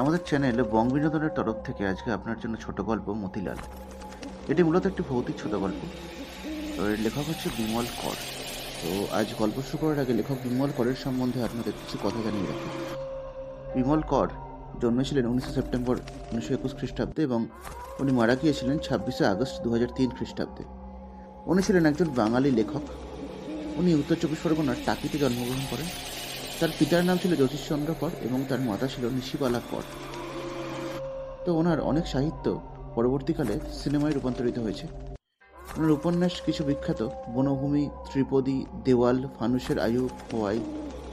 আমাদের চ্যানেল বং বিনোদনের তরফ থেকে আজকে আপনার জন্য ছোট গল্প মতিলাল। এটি মূলত একটি ভৌতিক ছোট গল্প। তো এর লেখক হচ্ছে বিমল কর। তো আজ গল্প শুরু করার আগে লেখক বিমল করের সম্বন্ধে আপনাদের কিছু কথা জানিয়ে রাখি। বিমল কর জন্মেছিলেন উনিশে সেপ্টেম্বর উনিশশো একুশ খ্রিস্টাব্দে এবং উনি মারা গিয়েছিলেন ছাব্বিশে আগস্ট দু হাজার তিন খ্রিস্টাব্দে। উনি ছিলেন একজন বাঙালি লেখক। উনি উত্তর চব্বিশ পরগনার টাকিতে জন্মগ্রহণ করেন। তার পিতার নাম ছিল জ্যোতিষচন্দ্র কর এবং তার মাতা ছিল নিশিবালা কর তো ওনার অনেক সাহিত্য পরবর্তীকালে সিনেমায় রূপান্তরিত হয়েছে। ওনার উপন্যাস কিছু বিখ্যাত, বনভূমি, ত্রিপদী, দেওয়াল, ফানুষের আয়ু খোয়াই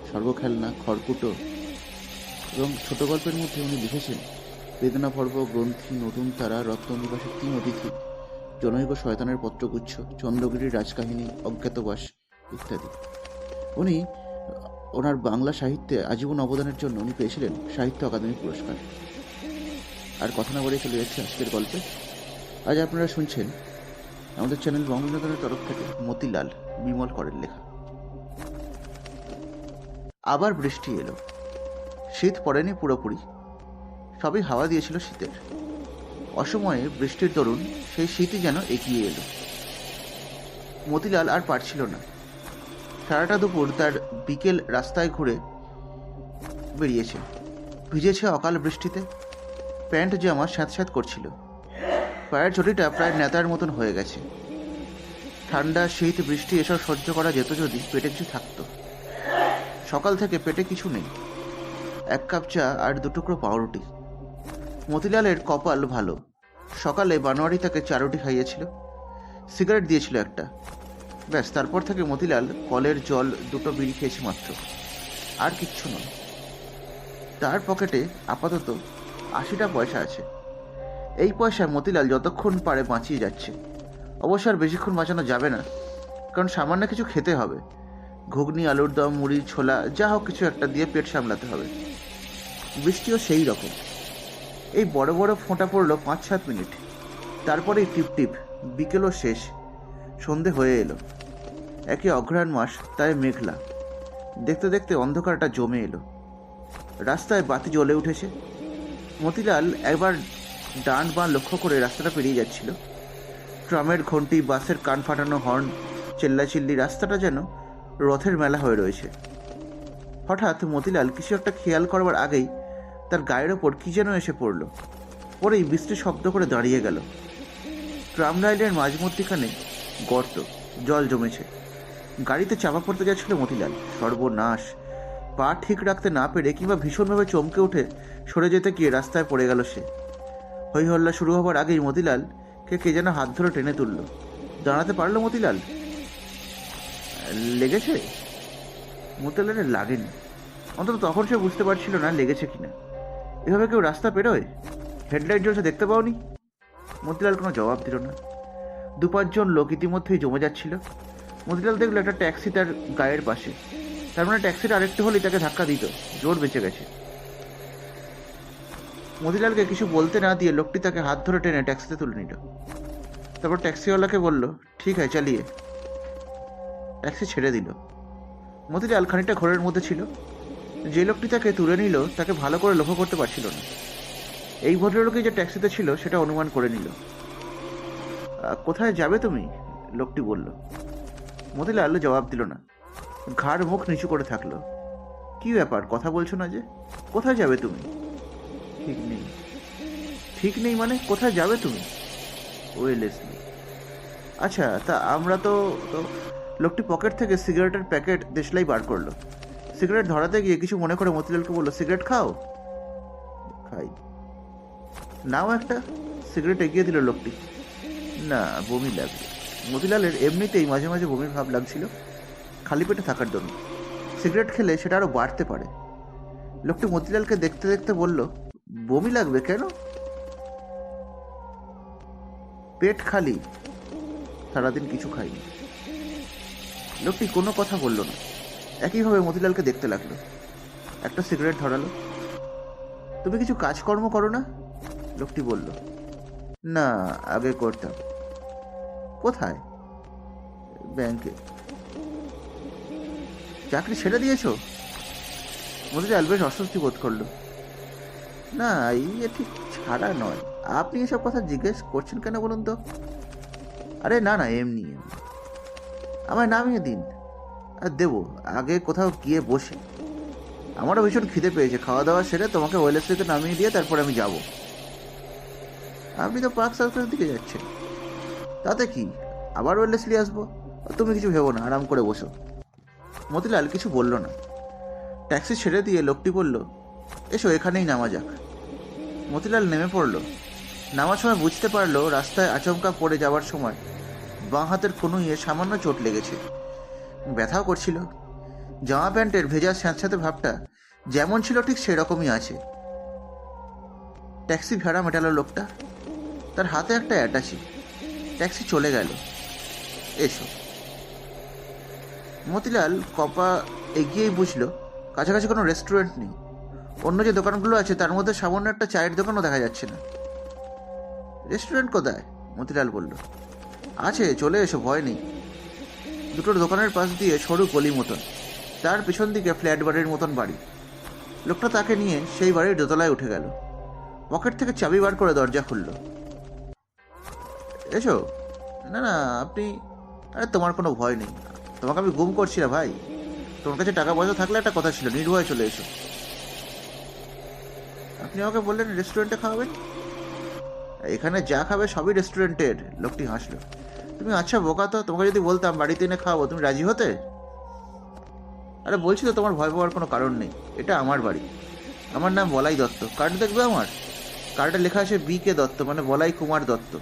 সর্বখেলনা, খড়কুটো এবং ছোট গল্পের মধ্যে উনি লিখেছেন, বেদনা পর্ব, গ্রন্থি, নতুন তারা রত্ননিবাসের তিন অতিথি জনৈক শয়তানের পত্রগুচ্ছ, চন্দ্রগিরির রাজকাহিনী, অজ্ঞাতবাস ইত্যাদি। উনি ওনার বাংলা সাহিত্যে আজীবন অবদানের জন্য উনি পেয়েছিলেন সাহিত্য অকাদেমি পুরস্কার। আর কথা না বলে চলে যাচ্ছে আজকের গল্পে। আজ আপনারা শুনছেন আমাদের চ্যানেল বঙ্গবিনোদনের তরফ থেকে মতিলাল বিমল করের লেখা। আবার বৃষ্টি এলো। শীত পড়েনি পুরোপুরি। সবই হাওয়া দিয়েছিল শীতের। অসময়ে বৃষ্টির দরুন সেই শীতই যেন এগিয়ে এলো। মতিলাল আর পারছিল না। সারাটা দুপুর তার বিকেল রাস্তায় ঘুরে বেরিয়েছে। ভিজেছে অকাল বৃষ্টিতে। প্যান্ট জামা স্যাঁতস্যাঁত করছিল। পায়ের চটিটা প্রায় নেতার মতন হয়ে গেছে। ঠান্ডা, শীত, বৃষ্টি এসব সহ্য করা যেত যদি পেটে কিছু থাকতো। সকাল থেকে পেটে কিছু নেই। এক কাপ চা আর দুটুকরো পাউরুটি। মতিলালের কপাল ভালো। সকালে বানোয়ারি তাকে চারুটি খাইয়েছিল। সিগারেট দিয়েছিল একটা। ব্যাস, তারপর থেকে মতিলাল কলের জল দুটো বিড়ি খেয়েছে মাত্র। আর কিচ্ছু নয়। তার পকেটে আপাতত আশিটা পয়সা আছে। এই পয়সা মতিলাল যতক্ষণ পারে বাঁচিয়ে যাচ্ছে। অবশ্য আর বেশিক্ষণ বাঁচানো যাবে না, কারণ সামান্য কিছু খেতে হবে। ঘুগনি, আলুর দম, মুড়ি, ছোলা, যা হোক কিছু একটা দিয়ে পেট সামলাতে হবে। বৃষ্টিও সেই রকম। এই বড় বড় ফোঁটা পড়ল পাঁচ সাত মিনিট। তারপরেই টিপ টিপ বিকেলও শেষ, সন্ধে হয়ে এলো। একে অঘ্রাণ মাস তাই মেঘলা। দেখতে দেখতে অন্ধকারটা জমে এলো। রাস্তায় বাতি জ্বলে উঠেছে। মতিলাল একবার ডান বাঁ লক্ষ্য করে রাস্তাটা পেরিয়ে যাচ্ছিল। ট্রামের ঘন্টি, বাসের কান ফাটানো হর্ন, চেল্লাচিল্লি, রাস্তাটা যেন রথের মেলা হয়ে রয়েছে। হঠাৎ মতিলাল কিছু একটা খেয়াল করবার আগেই তার গায়ের ওপর কি যেন এসে পড়ল। পরেই বৃষ্টি শব্দ করে দাঁড়িয়ে গেল। ট্রাম লাইনের মাঝমধ্যিখানে গর্ত, জল জমেছে। গাড়িতে চাপা পড়তে যাচ্ছিল মতিলাল। সর্বনাশ। পা ঠিক রাখতে না পেরে কিংবা ভীষণভাবে চমকে উঠে সরে যেতে গিয়ে রাস্তায় পড়ে গেল সে। হই হল্লা শুরু হবার আগেই মতিলাল কে কে যেন হাত ধরে টেনে তুলল। দাঁড়াতে পারল মতিলাল? লেগেছে? মতিলালের লাগেনি। অন্তত তখন সে বুঝতে পারছিল না লেগেছে কিনা। এভাবে কেউ রাস্তা পেরোয়? হেডলাইট জ্বলছে দেখতে পাওনি? মতিলাল কোনো জবাব দিল না। দু পাঁচজন লোক ইতিমধ্যেই জমে যাচ্ছিল। মতিলাল দেখল একটা ট্যাক্সি তার গায়ের পাশে। তার মানে ট্যাক্সিটা আরেকটু হলেই তাকে ধাক্কা দিত। জোর বেঁচে গেছে। মতিলালকে কিছু বলতে না দিয়ে লোকটি তাকে হাত ধরে টেনে ট্যাক্সিতে তুলে নিল। তারপর ট্যাক্সিওয়ালাকে বলল, ঠিক আছে, চালিয়ে। ট্যাক্সি ছেড়ে দিল। মতিলাল খানিকটা ঘোরের মধ্যে ছিল। যে লোকটি তাকে তুলে নিল, তাকে ভালো করে লক্ষ্য করতে পারছিল না। এই ভদ্রলোকই যে ট্যাক্সিতে ছিল, সেটা অনুমান করে নিল। কোথায় যাবে তুমি? লোকটি বলল। মতিলাল জবাব দিল না। ঘাড় মুখ নিচু করে থাকল। কি ব্যাপার? কথা বলছো না যে? কোথায় যাবে তুমি? ঠিক নেই। ঠিক নেই মানে? কোথায় যাবে তুমি? Wellesley. আচ্ছা তা আমরা তো লোকটি পকেট থেকে সিগারেটের প্যাকেট দেশলাই বার করল। সিগারেট ধরাতে গিয়ে কিছু মনে করে মতিলালকে বলল, সিগারেট খাও? খাই। নাও একটা। সিগারেট এগিয়ে দিল লোকটি। না, বমি লাগবে। মতিলালের এমনিতেই মাঝে মাঝে বমির ভাব লাগছিল, খালি পেটে থাকার জন্য। সিগারেট খেলে সেটা আরও বাড়তে পারে। লোকটি মতিলালকে দেখতে দেখতে বলল, বমি লাগবে কেন? পেট খালি। সারাদিন কিছু খাইনি। লোকটি কোনো কথা বলল না। একইভাবে মতিলালকে দেখতে লাগল। একটা সিগারেট ধরালো। তুমি কিছু কাজকর্ম করো না? লোকটি বলল, না, আগে করতাম। কোথায়? ব্যাংকে চাকরি ছেড়ে দিয়েছ? মতিলাল বেশ অস্বস্তি বোধ করল। না ইয়ে ঠিক ছাড়া নয়। আপনি এসব কথা জিজ্ঞেস করছেন কেন বলুন তো? আরে, না না, এমনি আমায় নামিয়ে দিন। আর দেবো, আগে কোথাও গিয়ে বসে। আমারও ভীষণ খিদে পেয়েছে। খাওয়া দাওয়া সেরে তোমাকে ওয়েলেসলিতে নামিয়ে দিয়ে তারপর আমি যাব। আপনি তো পার্ক সার্কাসের দিকে যাচ্ছেন। তাতে কি? আবার ওয়েলেসলি আসব? তুমি কিছু ভেবো না, আরাম করে বসো। মতিলাল কিছু বলল না। ট্যাক্সি ছেড়ে দিয়ে লোকটি বলল, এসো, এখানেই নামা যাক। মতিলাল নেমে পড়ল। নামার সময় বুঝতে পারল রাস্তায় আচমকা পড়ে যাওয়ার সময় বাঁ হাতের কনুইয়ে সামান্য চোট লেগেছে। ব্যথাও করছিল। জামা প্যান্টের ভেজা স্যাঁতস্যাঁতে ভাবটা যেমন ছিল ঠিক সেরকমই আছে। ট্যাক্সি ভাড়া মেটালো লোকটা। তার হাতে একটা অ্যাটাচি। ট্যাক্সি চলে গেল। এসো। মতিলাল কপা এগিয়েই বুঝলো, কাছাকাছি কোনো রেস্টুরেন্ট নেই। অন্য যে দোকানগুলো আছে, তার মধ্যে সামান্য একটা চায়ের দোকানও দেখা যাচ্ছে না। রেস্টুরেন্ট কোথায়? মতিলাল বলল। আছে, চলে এসো, ভয় নেই। দুটো দোকানের পাশ দিয়ে সরু গলি মতন। তার পিছন দিকে ফ্ল্যাট বাড়ির মতন বাড়ি। লোকটা তাকে নিয়ে সেই বাড়ির দোতলায় উঠে গেল। পকেট থেকে চাবি বার করে দরজা খুলল। এসো। না না, আপনি, আরে তোমার কোনো ভয় নেই। তোমাকে আমি গুম করছি না ভাই। তোমার কাছে টাকা পয়সা থাকলে একটা কথা ছিল, নির্ভয়ে চলে এসো। আপনি আমাকে বললেন রেস্টুরেন্টে খাওয়াবেন? এখানে যা খাবে সবই রেস্টুরেন্টের, লোকটি হাসলো। তুমি আচ্ছা বোকা তো, তোমাকে যদি বলতাম বাড়িতে এনে খাওয়াবো, তুমি রাজি হতে? আরে বলছি তো, তোমার ভয় পাওয়ার কোনো কারণ নেই। এটা আমার বাড়ি। আমার নাম বলাই দত্ত। কার্ড দেখবে আমার? কার্ডে লেখা আছে বি কে দত্ত মানে বলাই কুমার দত্ত।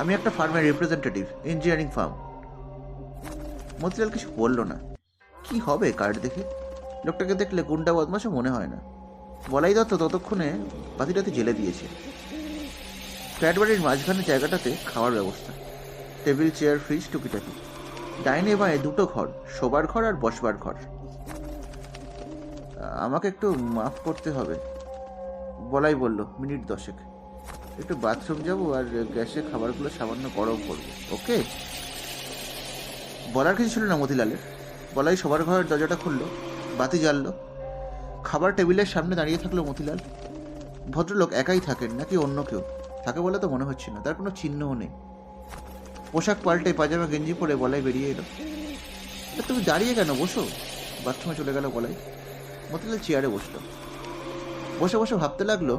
আমি একটা ফার্মের রিপ্রেজেন্টেটিভ ইঞ্জিনিয়ারিং ফার্ম মতিলাল কিছু বলল না। কি হবে কার্ড দেখে? লোকটাকে দেখলে গুন্ডা বদমাশও মনে হয় না। বলাই দত্ত ততক্ষণে বাতিটাতে জেলে দিয়েছে। ফ্ল্যাট বাড়ির মাঝখানে জায়গাটাতে খাওয়ার ব্যবস্থা। টেবিল, চেয়ার, ফ্রিজ, টুকিটাকি। ডাইনে বাঁয়ে দুটো ঘর, শোবার ঘর আর বসবার ঘর। আমাকে একটু মাফ করতে হবে, বলাই বলল মিনিট দশেক। একটু বাথরুম যাব আর গ্যাসে খাবারগুলো সামান্য গরম করব ওকে বলার কিছু ছিল না মতিলালের। বলাই সবার ঘরের দরজাটা খুললো, বাতি জ্বাললো। খাবার টেবিলের সামনে দাঁড়িয়ে থাকল মতিলাল। ভদ্রলোক একাই থাকেন নাকি অন্য কেউ? থাকে বলে তো মনে হচ্ছে না, তার কোনো চিহ্নও নেই। পোশাক পাল্টে পাজামা গেঞ্জি পরে বলাই বেরিয়ে এলো। তুমি দাঁড়িয়ে কেন? বসো। বাথরুমে চলে গেল বলাই। মতিলাল চেয়ারে বসল। বসে বসে ভাবতে লাগল,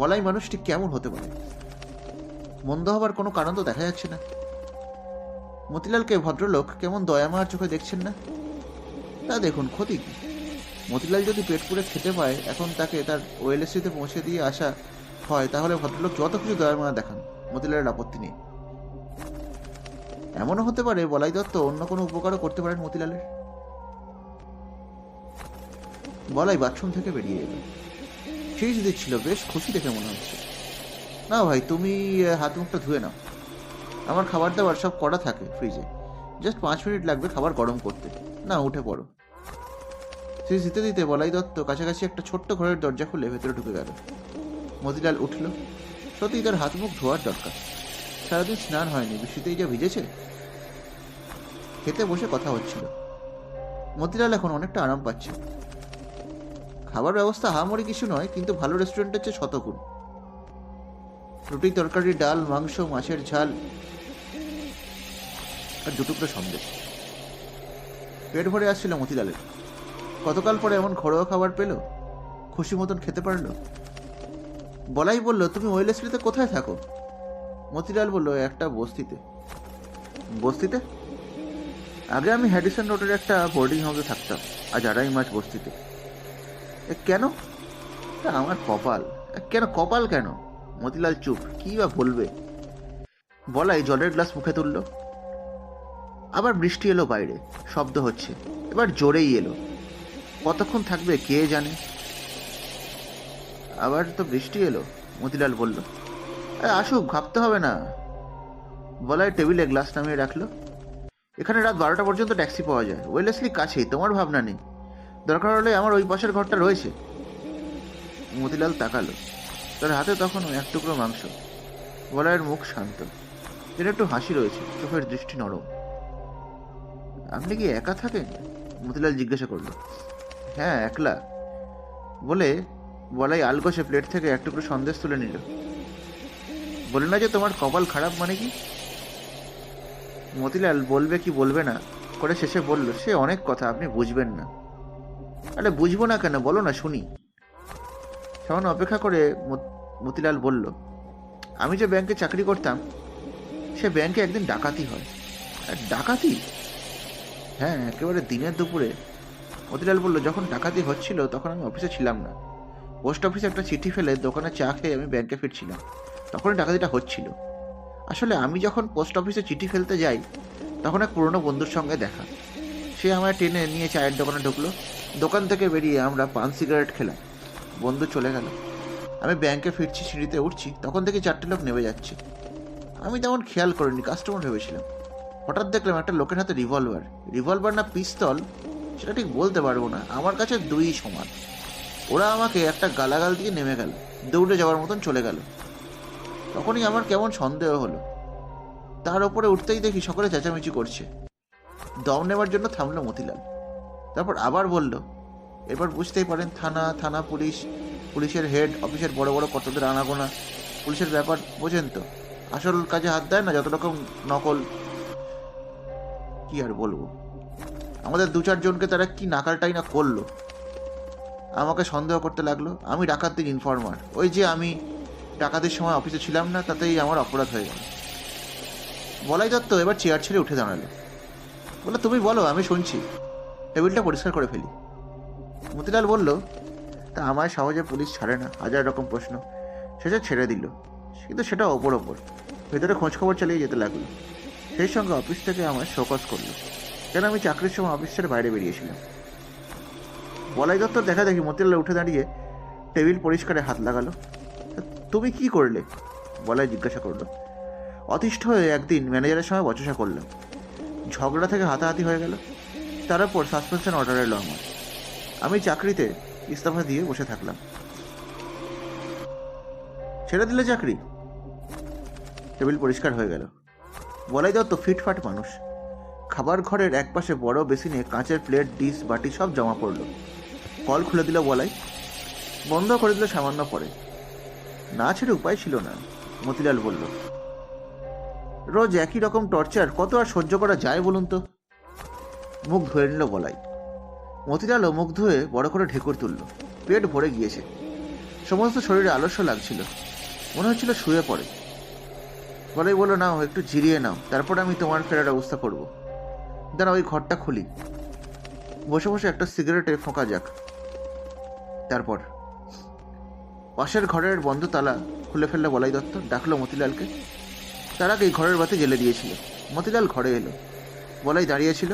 বলাই মানুষটি কেমন হতে পারে। মন্দ হবার কোনো কারণ তো দেখা যাচ্ছে না। মতিলালকে ভদ্রলোক কেমন দয়ামার চোখে দেখছেন না? তা দেখুন, ক্ষতি কি? মতিলাল যদি পেট পুড়ে খেতে পায়, এখন তাকে তার ওয়েলএসিতে পৌঁছে দিয়ে আসা হয়, তাহলে ভদ্রলোক যত কিছু দয়ামায়া দেখান, মতিলালের আপত্তি নেই। এমনও হতে পারে, বলাই দত্ত অন্য কোনো উপকারও করতে পারেন মতিলালের। বলাই বাথরুম থেকে বেরিয়ে এলো ফ্রিজ দিচ্ছিল বেশ খুশি দেখে মনে হচ্ছে। না ভাই, তুমি হাত মুখটা ধুয়ে নাও। আমার খাবার দাবার সব করা থাকে ফ্রিজে জাস্ট পাঁচ মিনিট লাগবে খাবার গরম করতে। না, উঠে পড়ো। ফ্রিজ দিতে দিতে বলাই দত্ত কাছাকাছি একটা ছোট্ট ঘরের দরজা খুলে ভেতরে ঢুকে গেল। মতিলাল উঠল। সত্যি তার হাত মুখ ধোয়ার দরকার। সারাদিন স্নান হয়নি, বৃষ্টিতেই যা ভিজেছে। খেতে বসে কথা হচ্ছিল। মতিলাল এখন অনেকটা আরাম পাচ্ছে। খাবার ব্যবস্থা হামরি কিছু নয়, কিন্তু ভালো রেস্টুরেন্টের হচ্ছে শতগুণ। রুটি তরকারি, ডাল, মাংস, মাছের ঝাল আর দুটুকরো সন্দেশ। পেট ভরে আসছিল মতিলালের কতকাল পরে এমন ঘরোয়া খাবার পেল? খুশি মতন খেতে পারল? বলাই বলল, তুমি ওয়েলেসলিতে কোথায় থাকো? মতিলাল বলল, একটা বস্তিতে। বস্তিতে? আগে আমি হ্যাডিসন রোডের একটা বোর্ডিং হাউসে থাকতাম, আজ আড়াই মাস বস্তিতে। কেন? আমার কপাল। কেন কপাল কেন? মতিলাল চুপ, কি বা বলবে? বলাই জলের গ্লাস মুখে তুলল। আবার বৃষ্টি এলো বাইরে, শব্দ হচ্ছে, এবার জোরেই এলো। কতক্ষণ থাকবে কে জানে? আবার তো বৃষ্টি এলো, মতিলাল বলল। "আরে আসুক, ভাবতে হবে না। বলাই টেবিলে গ্লাস নামিয়ে রাখল। এখানে রাত বারোটা পর্যন্ত ট্যাক্সি পাওয়া যায়। ওয়েলেসলি কাছেই, তোমার ভাবনা নেই। দরকার হলে আমার ওই পাশের ঘরটা রয়েছে। মতিলাল তাকালো। তার হাতে তখন এক টুকরো মাংস। বলায়ের মুখ শান্ত। এর একটু হাসি রয়েছে, চোখের দৃষ্টি নরম। আপনি কি একা থাকেন? মতিলাল জিজ্ঞাসা করল। হ্যাঁ একলা। বলে বলাই আলগোছে প্লেট থেকে এক টুকরো সন্দেশ তুলে নিল। বলে না যে তোমার কপাল খারাপ মানে কি? মতিলাল বলবে কি বলবে না, করে শেষে বলল, সে অনেক কথা, আপনি বুঝবেন না। আরে বুঝব না কেন? বলো না, শুনি। সামান্য অপেক্ষা করে মতিলাল বলল, আমি যে ব্যাংকে চাকরি করতাম, সে ব্যাংকে একদিন ডাকাতি হয়। আর ডাকাতি? হ্যাঁ একেবারে দিনের দুপুরে। মতিলাল বলল, যখন ডাকাতি হচ্ছিল, তখন আমি অফিসে ছিলাম না। পোস্ট অফিসে একটা চিঠি ফেলে দোকানে চা খেয়ে আমি ব্যাংকে ফিরছিলাম। তখনই ডাকাতিটা হচ্ছিল। আসলে আমি যখন পোস্ট অফিসে চিঠি ফেলতে যাই, তখন এক পুরনো বন্ধুর সঙ্গে দেখা। সে আমায় টেনে নিয়ে চায়ের দোকানে ঢুকলো। দোকান থেকে বেরিয়ে আমরা পান সিগারেট খেলাম। বন্ধু চলে গেল। আমি ব্যাংকে ফিরছি, সিঁড়িতে উঠছি, তখন থেকে চারটে লোক নেমে যাচ্ছে। আমি তেমন খেয়াল করিনি কাস্টমার ভেবেছিলাম। হঠাৎ দেখলাম একটা লোকের হাতে রিভলভার রিভলভার না পিস্তল সেটা ঠিক বলতে পারব না, আমার কাছে দুই সমান। ওরা আমাকে একটা গালাগাল দিয়ে নেমে গেল, দৌড়ে যাওয়ার মতন চলে গেল। তখনই আমার কেমন সন্দেহ হলো। তার ওপরে উঠতেই দেখি সকলে চেঁচামেচি করছে। দম নেওয়ার জন্য থামলো মতিলাল। তারপর আবার বলল, এবার বুঝতেই পারেন, থানা থানা পুলিশ, পুলিশের হেড, অফিসের বড় বড় কতদের আনাগোনা। পুলিশের ব্যাপার বোঝেন তো। আসল কাজে হাত দেয় না যত রকম নকল। কি আর বলব? আমাদের দু চারজনকে তারা কি নাকালটাই না করল। আমাকে সন্দেহ করতে লাগল, আমি ডাকাতির ইনফরমার ওই যে আমি ডাকাতির সময় অফিসে ছিলাম না, তাতেই আমার অপরাধ হয়ে গেল। বলাই দত্ত এবার চেয়ার ছেড়ে উঠে দাঁড়াল। বলে, তুমি বলো, আমি শুনছি। টেবিলটা পরিষ্কার করে ফেলি। মতিলাল বলল, তা আমায় সহজে পুলিশ ছাড়ে না। হাজার রকম প্রশ্ন। শেষে ছেড়ে দিল। কিন্তু সেটা ওপর ওপর। ভেতরে খোঁজখবর চালিয়ে যেতে লাগল। সেই সঙ্গে অফিস থেকে আমার শোকস করল। কেন আমি চাকরির সময় অফিস ছেড়ে বাইরে বেরিয়েছিলাম? বলাই দত্ত দেখা দেখি মতিলাল উঠে দাঁড়িয়ে টেবিল পরিষ্কারে হাত লাগালো। তুমি কি করলে? বলাই জিজ্ঞাসা করল। অতিষ্ঠ হয়ে একদিন ম্যানেজারের সঙ্গে বচসা করলাম। ঝগড়া থেকে হাতাহাতি হয়ে গেল। তার উপর সাসপেনশন অর্ডার এলো আমার আমি চাকরিতে ইস্তফা দিয়ে বসে থাকলাম। ছেড়ে দিলে চাকরি। টেবিল পরিষ্কার হয়ে গেল। বলাই দত্ত ফিটফাট মানুষ। খাবার ঘরের একপাশে বড় বেসিনে কাঁচের প্লেট, ডিশ, বাটি সব জমা পড়ল। কল খুলে দিল বলাই। বন্ধ করে দিল সামান্য পরে। না ছেড়ে উপায় ছিল না, মতিলাল বলল। রোজ একই রকম টর্চার কত আর সহ্য করা যায় বলুন তো? মুখ ধুয়ে নিল বলাই মতিলালও মুখ ধুয়ে বড় করে ঢেকুর তুলল। পেট ভরে গিয়েছে। সমস্ত শরীরে আলস্য লাগছিল। মনে হচ্ছিল শুয়ে পড়ে। বলাই বলল, নাও, একটু জিরিয়ে নাও। তারপর আমি তোমার ফেরার ব্যবস্থা করব। দাঁড়া ওই ঘরটা খুলি। বসে বসে একটা সিগারেটে ফোঁকা যাক। তারপর পাশের ঘরের বন্ধ তালা খুলে ফেললে বলাই দত্ত। ডাকলো মতিলালকে। তার আগেই ঘরের বাতি জ্বেলে দিয়েছিল। মতিলাল ঘরে এলো। বলাই দাঁড়িয়েছিল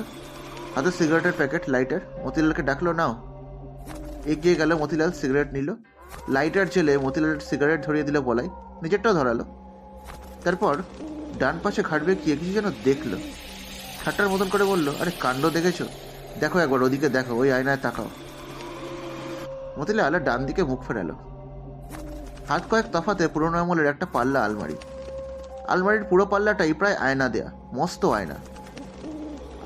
হাতে সিগারেটের প্যাকেট, লাইটার। মতিলালকে ডাকলো, নাও। এগিয়ে গেল মতিলাল, সিগারেট নিল। লাইটার জেলে মতিলালের সিগারেট ধরিয়ে দিল বলাই নিজেরটাও ধরালো। তারপর ডান পাশে খাটবে কি কিছু যেন দেখল। ঠাট্টার মতন করে বলল, আরে কাণ্ড দেখেছ? দেখো একবার, ওদিকে দেখো, ওই আয়নায় তাকাও। মতিলাল ডান দিকে মুখ ফেরালো। হাত কয়েক তফাতে পুরোনো আমলের একটা পাল্লা আলমারি। আলমারির পুরো পাল্লাটাই প্রায় আয়না দেয়া, মস্ত আয়না।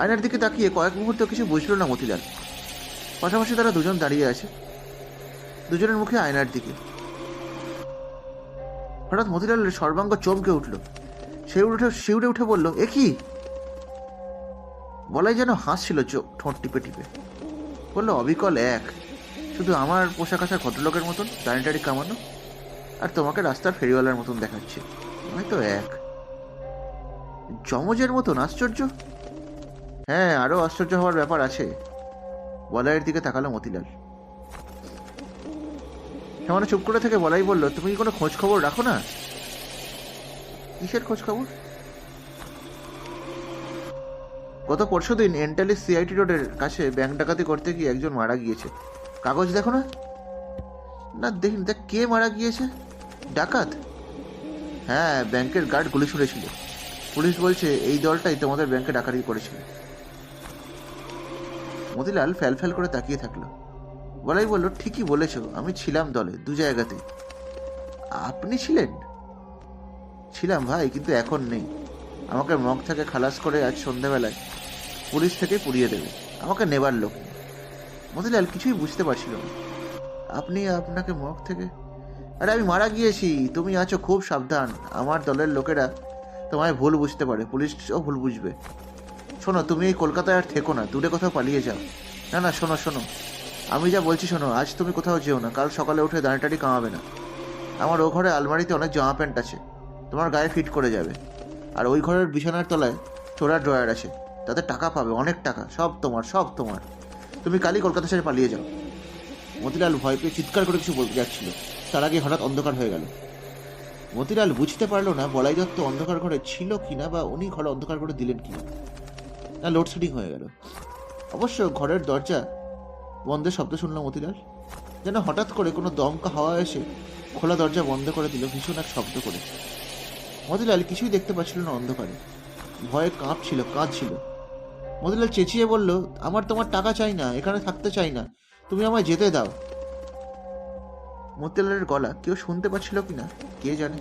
আয়নার দিকে তাকিয়ে কয়েক মুহূর্ত কিছু বুঝলো না মতিলাল। পাশাপাশি তারা দুজন দাঁড়িয়ে আছে, দুজনের মুখে আয়নার দিকে। হঠাৎ মতিলালের সর্বাঙ্গ চমকে উঠল। সে উঠে শিউরে উঠে বলল, এ কি? বলাই যেন হাসছিল চোখ, ঠোঁট টিপে টিপে। বলল, অবিকল এক। শুধু আমার পোশাক আশাক ভদ্রলোকের মতন দাঁড়ি টাড়ি কামানো, আর তোমাকে রাস্তার ফেরিওয়ালার মতন দেখাচ্ছে। হয়তো এক। যমজের মতন, আশ্চর্য? হ্যাঁ আরও আশ্চর্য হওয়ার ব্যাপার আছে। বলাইয়ের দিকে তাকালো মতিলাল। সামান্য চুপ করে থেকে বলাই বলল, তুমি কি কোনো খোঁজ খবর রাখো না? কিসের খোঁজ খবর? গত পরশু দিন এন্টালি সিআইটি রোডের কাছে ব্যাংক ডাকাতি করতে গিয়ে একজন মারা গিয়েছে। কাগজ দেখো না? না দেখিনি দেখ, কে মারা গিয়েছে? ডাকাত? হ্যাঁ ব্যাংকের গার্ড গুলি ছুড়েছিল। পুলিশ বলছে, এই দলটাই তোমাদের ব্যাংকে ডাকাতি করেছিল। মতিলাল ফ্যাল ফ্যাল করে তাকিয়ে থাকল। বলাই বলল, ঠিকই বলেছ, আমি ছিলাম দলে, দু জায়গাতে আপনি ছিলেন? ছিলাম ভাই, কিন্তু এখন নেই। আমাকে মগ থেকে খালাস করে আজ সন্ধ্যাবেলায় পুলিশ থেকে পুড়িয়ে দেবে। আমাকে নেবার লোক মতিলাল কিছুই বুঝতে পারছিল না। আপনি আপনাকে মগ থেকে আরে, আমি মারা গিয়েছি। তুমি আছো খুব সাবধান। আমার দলের লোকেরা তোমায় ভুল বুঝতে পারে। পুলিশও ভুল বুঝবে। শোনো, তুমি এই কলকাতায় আর থেকো না। দূরে কোথাও পালিয়ে যাও। না না, শোনো শোনো। আমি যা বলছি শোনো, আজ তুমি কোথাও যেও না। কাল সকালে উঠে দাঁড়িটাড়ি কামাবে না। আমার ও ঘরে আলমারিতে অনেক জামা প্যান্ট আছে। তোমার গায়ে ফিট করে যাবে। আর ওই ঘরের বিছানার তলায় চোরা ড্রয়ার আছে। তাতে টাকা পাবে, অনেক টাকা। সব তোমার সব তোমার। তুমি কালই কলকাতা ছেড়ে পালিয়ে যাও। মতিলাল ভয় পেয়ে চিৎকার করে কিছু বলতে যাচ্ছিল। তার আগে হঠাৎ অন্ধকার হয়ে গেল। মতিলাল বুঝতে পারল না বলাই দত্ত অন্ধকার ঘরে ছিল কিনা বা উনি ঘরে অন্ধকার করে দিলেন কিনা। না লোডশেডিং হয়ে গেল। অবশ্য ঘরের দরজা বন্ধের শব্দ শুনল মতিলাল। যেন হঠাৎ করে কোনো দমকা হাওয়া এসে খোলা দরজা বন্ধ করে দিল ভীষণ এক শব্দ করে। মতিলাল কিছুই দেখতে পাচ্ছিল না অন্ধকারে। ভয়ে কাঁপছিল, কাঁদছিল। মতিলাল চেঁচিয়ে বলল, আমার তোমার টাকা চাই না, এখানে থাকতে চাই না। তুমি আমায় যেতে দাও। মতিলালের গলা কেউ শুনতে পাচ্ছিল কিনা? কে জানে?